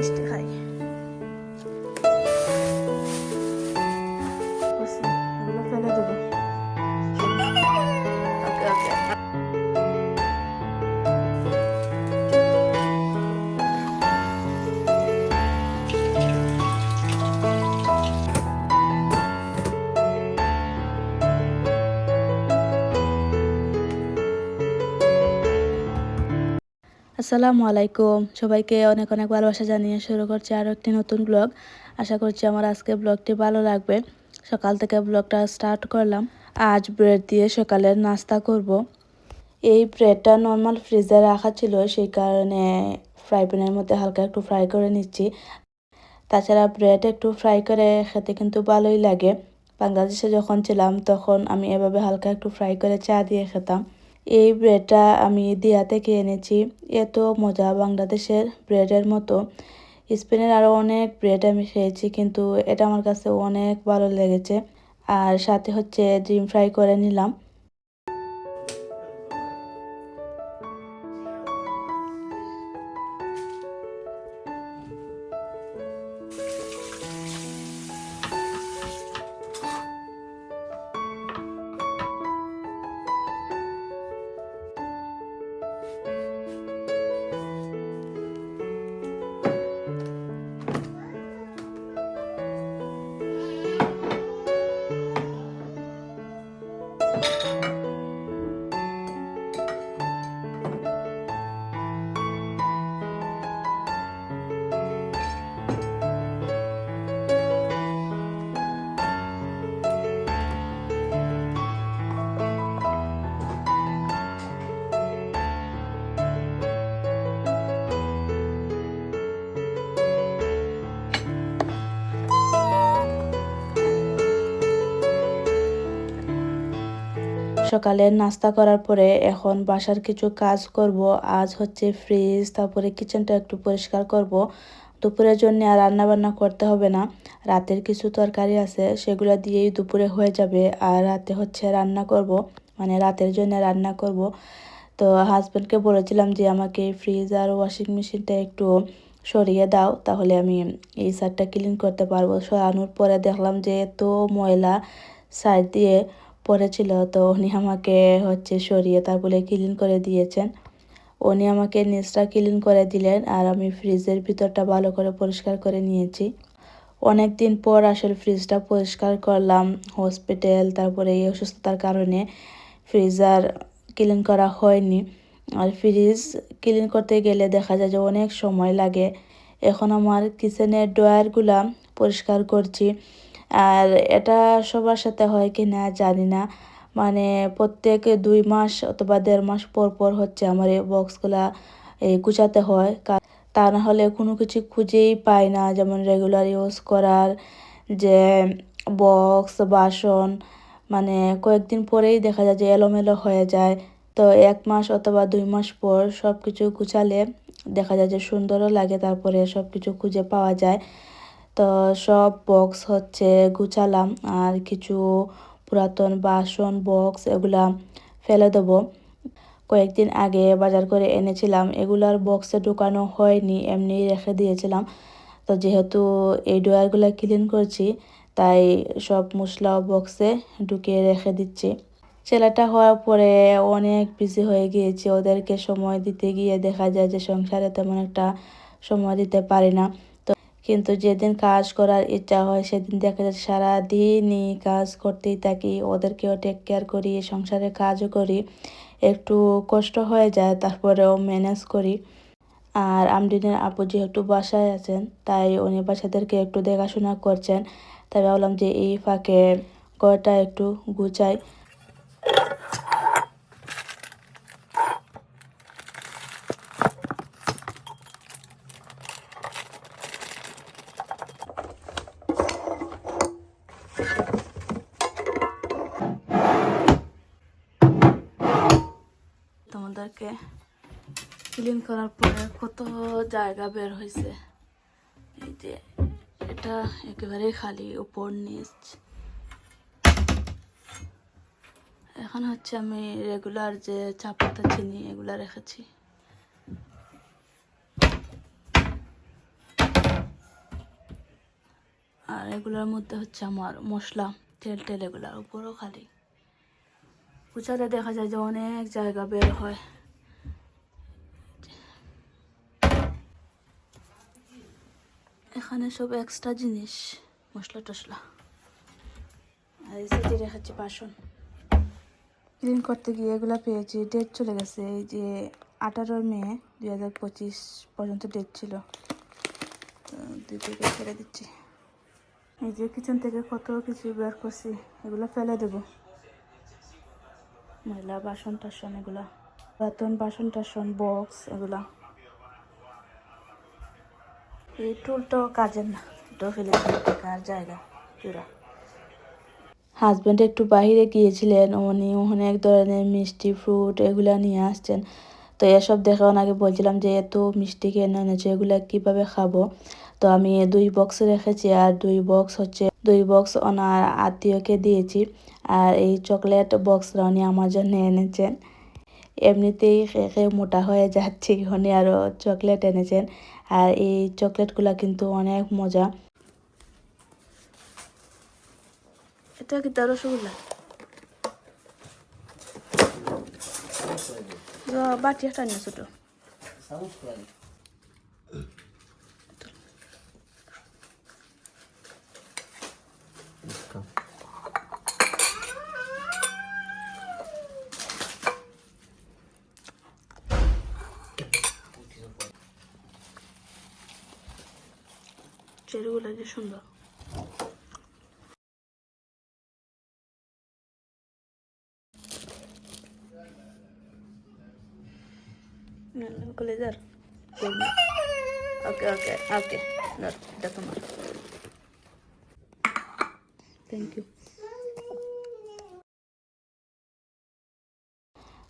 মিষ্টি আসসালামু আলাইকুম। সবাইকে অনেক অনেক ভালোবাসা জানিয়ে শুরু করছি আরও একটি নতুন ব্লগ। আশা করছি আমার আজকে ব্লগটি ভালো লাগবে। সকাল থেকে ব্লগটা স্টার্ট করলাম। আজ ব্রেড দিয়ে সকালের নাস্তা করব। এই ব্রেডটা নর্মাল ফ্রিজে রাখা ছিল, সেই কারণে ফ্রাই প্যানের মধ্যে হালকা একটু ফ্রাই করে নিচ্ছি। তাছাড়া ব্রেড একটু ফ্রাই করে খেতে কিন্তু ভালোই লাগে। বাংলাদেশে যখন ছিলাম, তখন আমি এভাবে হালকা একটু ফ্রাই করে চা দিয়ে খেতাম। এই ব্রেডটা আমি দিয়া থেকে এনেছি এত মজা বাংলাদেশের ব্রেডের মতো। স্পেনের আরও অনেক ব্রেড আমি খেয়েছি, কিন্তু এটা আমার কাছে অনেক ভালো লেগেছে। আর সাথে হচ্ছে ডিম ফ্রাই করে নিলাম। সকালের নাস্তা করার পরে এখন বাসার কিছু কাজ করব। আজ হচ্ছে ফ্রিজ তারপরে কিচেনটা একটু পরিষ্কার করব। দুপুরের জন্য আর রান্না বান্না করতে হবে না। রাতের কিছু তরকারি আছে, সেগুলো দিয়েই দুপুরে হয়ে যাবে। আর রাতে হচ্ছে রান্না করব মানে রাতের জন্য রান্না করব। তো হাজব্যান্ডকে বলেছিলাম যে, আমাকে ফ্রিজ আর ওয়াশিং মেশিনটা একটু সরিয়ে দাও, তাহলে আমি এই সারটা ক্লিন করতে পারব। সরানোর পরে দেখলাম যে, এত ময়লা সাইড দিয়ে পড়েছিল, তো উনি আমাকে হচ্ছে সরিয়ে তারপরে ক্লিন করে দিয়েছেন। উনি আমাকে নিচটা ক্লিন করে দিলেন আর আমি ফ্রিজের ভিতরটা ভালো করে পরিষ্কার করে নিয়েছি। অনেক দিন পর আসলে ফ্রিজটা পরিষ্কার করলাম হসপিটাল তারপরে এই অসুস্থতার কারণে ফ্রিজার ক্লিন করা হয়নি। আর ফ্রিজ ক্লিন করতে গেলে দেখা যায় যে অনেক সময় লাগে। এখন আমার কিচেনের ড্রয়ারগুলা পরিষ্কার করছি। আর এটা সবার সাথে হয় কি না জানি না। মানে প্রত্যেক দুই মাস অথবা দেড় মাস পর পর হচ্ছে আমার এই বক্সগুলা গুছাতে হয়। তা না হলে কোনো কিছু খুঁজেই পাই না, যেমন রেগুলার ইউজ করার যে বক্স বাসন মানে কয়েকদিন পরেই দেখা যায় যে এলোমেলো হয়ে যায়। তো এক মাস অথবা দুই মাস পর সব কিছু গুছালে দেখা যায় যে সুন্দরও লাগে, তারপরে সব কিছু খুঁজে পাওয়া যায়। তো সব বক্স হচ্ছে গুছালাম আর কিছু পুরাতন বাসন বক্স এগুলা ফেলে দেবো। কয়েকদিন আগে বাজার করে এনেছিলাম, এগুলার বক্সে ঢুকানো হয়নি এমনি রেখে দিয়েছিলাম। তো যেহেতু এই ড্রয়ারগুলো ক্লিন করছি, তাই সব মশলা বক্সে ঢুকিয়ে রেখে দিচ্ছি। ছেলেটা হওয়ার পরে অনেক বিজি হয়ে গিয়েছে, ওদেরকে সময় দিতে গিয়ে দেখা যায় যে সংসারে তেমন একটা সময় দিতে পারি না। কিন্তু যেদিন কাজ করার ইচ্ছা হয়, সেদিন দেখা যায় সারাদিনই কাজ করতেই থাকি। ওদেরকেও টেক কেয়ার করি সংসারে কাজও করি। একটু কষ্ট হয়ে যায়, তারপরেও ম্যানেজ করি। আর আমদিনের আপু যেহেতু বাসায় আছেন, তাই উনি বাসাদেরকে একটু দেখাশোনা করছেন। তাই ভাবলাম যে এই ফাঁকে ঘরটা একটু গুছাই। ক্লিন করার পরে কত জায়গা বের হয়েছে। এই যে, এটা একেবারে খালি উপর নিচ। এখন হচ্ছে আমি রেগুলার যে চা পাতা চিনি এগুলা রেখেছি। আর এগুলোর মধ্যে হচ্ছে আমার মশলা, তেল টেল এগুলার উপরও খালি। কুচাতে দেখা যায় যে অনেক জায়গা বের হয়। এখানে সব এক্সট্রা জিনিস, মশলা টশলা। আর এই সাইডে রেখেছি বাসন। ক্লিন করতে গিয়ে এগুলো পেয়েছি ডেট চলে গেছে। এই যে আঠারো মে দুই হাজার পঁচিশ পর্যন্ত ডেট ছিল। থেকে ছেড়ে দিচ্ছি। এই যে কিচেন থেকে কত কিছু বের করছি, এগুলো ফেলে দেবো। ময়লা বাসন টাসন এগুলা। পুরাতন বাসন টাসন বক্স এগুলা। এই টুলটাও কাজের না এটাও ফেলে আর জায়গা চূড়া হাজব্যান্ড একটু বাইরে গিয়েছিলেন, উনি অনেক ধরনের মিষ্টি ফ্রুট এগুলা নিয়ে আসছেন। তো এসব দেখে ওনাকে বলছিলাম যে এত মিষ্টি কেন এনেছো, এগুলা কীভাবে খাব? তো আমি দুই বক্স রেখেছি, আর দুই বক্স হচ্ছে, দুই বক্স ওনার আত্মীয়কে দিয়েছি, আর এই চকলেট বক্সটা উনি আমার জন্য এনেছেন। এমনিতেই খেয়ে মোটা হয়ে যাচ্ছি, উনি আরও চকলেট এনেছেন। আর এই চকলেটগুলো কিন্তু অনেক মজা। এটা কি তার রসগোল্লা বাটি একটা ছোটো চেরিগুলো যে সুন্দর থ্যাংক ইউ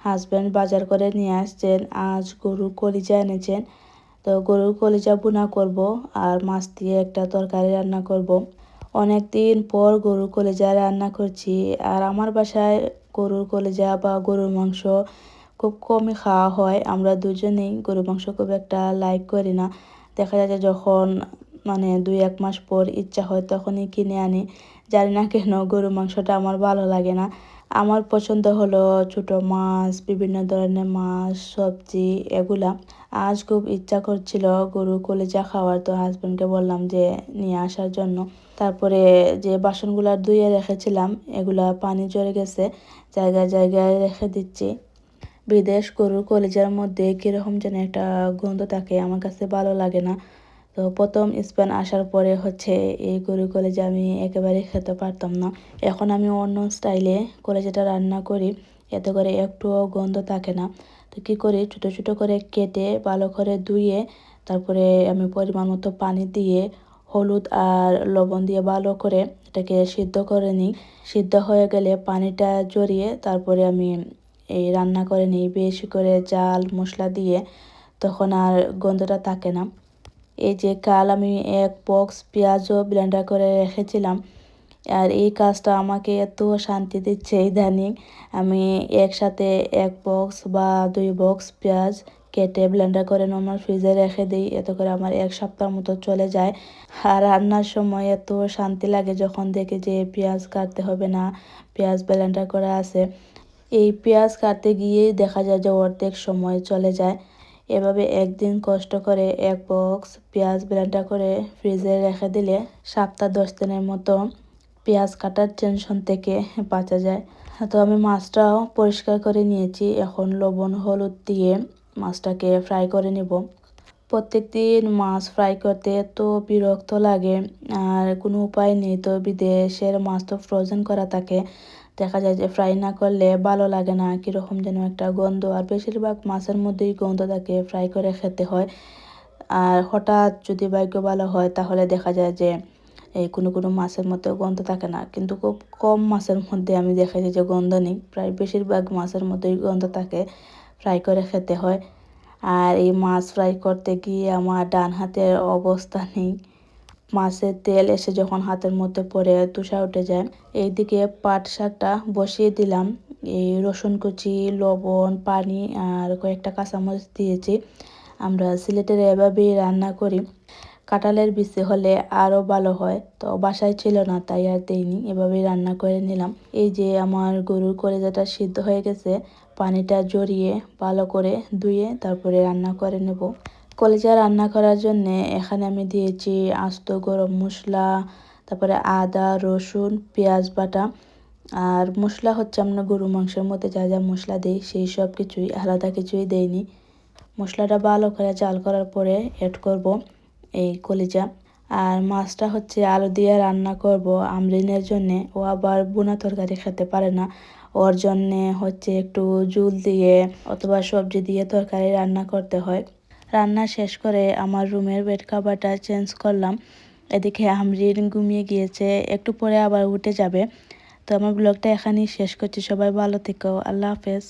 হাজব্যান্ড বাজার করে নিয়ে আসছেন আজ গরু কলিজা এনেছেন। তো গরুর কলিজা ভুনা করব আর মাছ দিয়ে একটা তরকারি রান্না করব। অনেক দিন পর গরুর কলিজা রান্না করছি আর আমার বাসায় গরুর কলিজা বা গরুর মাংস খুব কমই খাওয়া হয়। আমরা দুজনেই গরুর মাংস খুব একটা লাইক করি না। দেখা যাচ্ছে যখন মানে দুই এক মাস পর ইচ্ছা হয় তখনই কিনে আনি। জানি না কেন গরুর মাংসটা আমার ভালো লাগে না। আমার পছন্দ হলো ছোট মাছ, বিভিন্ন ধরনের মাছ, সবজি এগুলা। আজ খুব ইচ্ছা করছিল গরু কলিজা খাওয়ার, তো হাজব্যান্ডকে বললাম যে নিয়ে আসার জন্য। তারপরে যে বাসনগুলা ধুয়ে রেখেছিলাম, এগুলা পানি জড়ে গেছে, জায়গায় জায়গায় রেখে দিচ্ছি। বিদেশ গরুর কলিজার মধ্যে কীরকম যেন একটা গন্ধ থাকে, আমার কাছে ভালো লাগে না। তো প্রথম স্পেন আসার পরে হচ্ছে এই গরু কলেজে আমি একেবারে খেতে পারতাম না। এখন আমি অন্য স্টাইলে কলেজাটা রান্না করি, এতে করে একটুও গন্ধ থাকে না। তো কী করি, ছোটো ছোটো করে কেটে ভালো করে ধুয়ে, তারপরে আমি পরিমাণ মতো পানি দিয়ে হলুদ আর লবণ দিয়ে ভালো করে এটাকে সিদ্ধ করে নিই। সিদ্ধ হয়ে গেলে পানিটা জড়িয়ে তারপরে আমি এই রান্না করে নিই। বেশি করে জাল, মশলা দিয়ে, তখন আর গন্ধটা থাকে না। এই যে কাল আমি এক বক্স পেঁয়াজও ব্লেন্ডার করে রেখেছিলাম। আর এই কাজটা আমাকে এত শান্তি দিচ্ছে ইদানিং। আমি একসাথে এক বক্স বা দুই বক্স পেঁয়াজ কেটে ব্লেন্ডার করে নর্মাল ফ্রিজে রেখে দিই। এত করে আমার এক সপ্তাহ মতো চলে যায়। আর রান্নার সময় এত শান্তি লাগে যখন দেখি যে পেঁয়াজ কাটতে হবে না, পেঁয়াজ ব্লেন্ডার করা আছে। এই পেঁয়াজ কাটতে গিয়েই দেখা যায় যে অর্ধেক সময় চলে যায়। এভাবে একদিন কষ্ট করে এক বক্স পেঁয়াজ ব্লেন্ডার করে ফ্রিজে রেখে দিলে সপ্তাহ দশ দিনের মতো পেঁয়াজ কাটার টেনশন থেকে বাঁচা যায়। তো আমি মাছটাও পরিষ্কার করে নিয়েছি। এখন লবণ, হলুদ দিয়ে মাছটাকে ফ্রাই করে নেব। প্রত্যেক দিন মাছ ফ্রাই করতে এত বিরক্ত লাগে, আর কোনো উপায় নেই। তো বিদেশের মাছ তো ফ্রোজেন করা থাকে। দেখা যায় যে ফ্রাই না করলে ভালো লাগে না, কীরকম যেন একটা গন্ধ। আর বেশিরভাগ মাছের মধ্যেই গন্ধ থাকে, ফ্রাই করে খেতে হয়। আর হঠাৎ যদি ভাগ্য ভালো হয়, তাহলে দেখা যায় যে এই কোনো কোনো মাছের মধ্যে গন্ধ থাকে না। কিন্তু খুব কম মাছের মধ্যে আমি দেখেছি যে গন্ধ নেই। প্রায় বেশিরভাগ মাছের মধ্যেই গন্ধ থাকে, ফ্রাই করে খেতে হয়। আর এই মাছ ফ্রাই করতে গিয়ে আমার ডান হাতের অবস্থা নেই। মাছের তেল এসে যখন হাতের মধ্যে পড়ে তুষা উঠে যায়, এইদিকে পাট শাকটা বসিয়ে দিলাম। এই রসুন কুচি, লবণ, পানি আর কয়েকটা কাঁচামরিচ দিয়েছি। আমরা সিলেটের এভাবেই রান্না করি। কাঁঠালের বিচি হলে আরও ভালো হয়। তো বাসায় ছিল না, তাই আর দেইনি। এভাবেই রান্না করে নিলাম। এই যে আমার গরুর কলেজাটা সিদ্ধ হয়ে গেছে, পানিটা জড়িয়ে ভালো করে ধুয়ে তারপরে রান্না করে নেব। কলেজা রান্না করার জন্যে এখানে আমি দিয়েছি আস্ত গরম মশলা, তারপরে আদা, রসুন, পেঁয়াজ বাটা। আর মশলা হচ্ছে আমরা গরু মাংসের মধ্যে যা যা মশলা দিই সেই সব কিছুই, আলাদা কিছুই দেইনি। মশলাটা ভালো করে জাল করার পরে অ্যাড করব এই কলিজা। আর মাছটা হচ্ছে আলু দিয়ে রান্না করব আমরিনের জন্যে, ও আবার বোনা তরকারি খেতে পারে না। ওর জন্যে হচ্ছে একটু জুল দিয়ে অথবা সবজি দিয়ে তরকারি রান্না করতে হয়। রান্না শেষ করে আমার রুমের বেড কাভারটা চেঞ্জ করলাম। এদিকে আমরিন ঘুমিয়ে গিয়েছে, একটু পরে আবার উঠে যাবে। তো আমার ব্লগটা এখানেই শেষ করছি। সবাই ভালো থেকো। আল্লাহ হাফেজ।